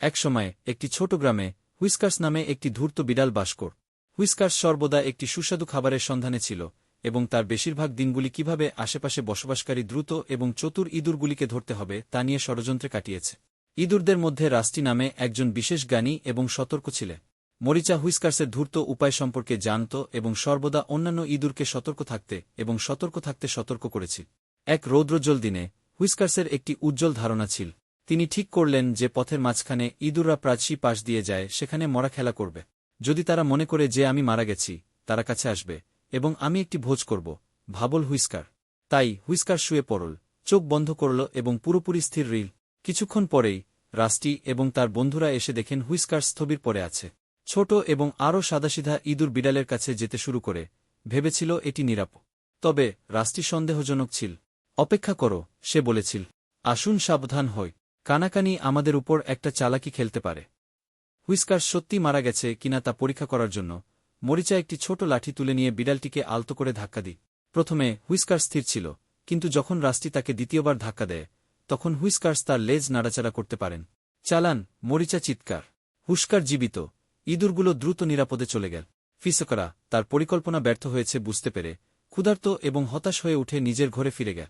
একসময় একটি ছোট গ্রামে হুইস্কার্স নামে একটি ধূর্ত বিড়াল বাস কর। হুইস্কার্স সর্বদা একটি সুস্বাদু খাবারের সন্ধানে ছিল এবং তার বেশিরভাগ দিনগুলি কীভাবে আশেপাশে বসবাসকারী দ্রুত এবং চতুর ইঁদুরগুলিকে ধরতে হবে তা নিয়ে ষড়যন্ত্রে কাটিয়েছে। ইঁদুরদের মধ্যে রাস্টি নামে একজন বিশেষ জ্ঞানী এবং সতর্ক ছিলেন। মরিচা হুইস্কার্সের ধূর্ত উপায় সম্পর্কে জানত এবং সর্বদা অন্যান্য ইঁদুরকে সতর্ক থাকতে এবং সতর্ক থাকতে সতর্ক করেছিল এক রৌদ্রজ্জ্বল দিনে হুইস্কার্সের একটি উজ্জ্বল ধারণা ছিল। তিনি ঠিক করলেন যে পথের মাঝখানে ইঁদুররা প্রাচী পাশ দিয়ে যায়, সেখানে মরা খেলা করবে। যদি তারা মনে করে যে আমি মারা গেছি, তারা কাছে আসবে, এবং আমি একটি ভোজ করব, ভাবল হুইস্কার। তাই হুইস্কার শুয়ে পড়ল, চোখ বন্ধ করল এবং পুরোপুরি স্থির রিল। কিছুক্ষণ পরেই রাস্টি এবং তার বন্ধুরা এসে দেখেন হুইস্কার স্থবির পরে আছে। ছোট এবং আরও সাদাসিধা ইঁদুর বিড়ালের কাছে যেতে শুরু করে, ভেবেছিল এটি নিরাপদ তবে রাস্টি সন্দেহজনক ছিল। অপেক্ষা করো, সে বলেছিল। আসুন সাবধান হই। কানাকানি আমাদের উপর একটা চালাকি খেলতে পারে। হুইস্কার সত্যি মারা গেছে কিনা তা পরীক্ষা করার জন্য। মরিচা একটি ছোট লাঠি তুলে নিয়ে বিড়ালটিকে আলতো করে ধাক্কা দিই। প্রথমে হুইস্কার স্থির ছিল, কিন্তু যখন রাস্টি তাকে দ্বিতীয়বার ধাক্কা দেয়, তখন হুইস্কার্স তার লেজ নাড়াচাড়া করতে পারেন। চালান, মরিচা চিৎকার। হুস্কার জীবিত। ইঁদুরগুলো দ্রুত নিরাপদে চলে গেল। ফিসকরা, তার পরিকল্পনা ব্যর্থ হয়েছে বুঝতে পেরে, ক্ষুধার্ত এবং হতাশ হয়ে উঠে নিজের ঘরে ফিরে গেল।